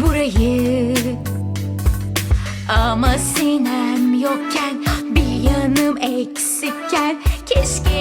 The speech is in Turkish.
burayı. Ama sinem yokken bir yanım eksikken Keşke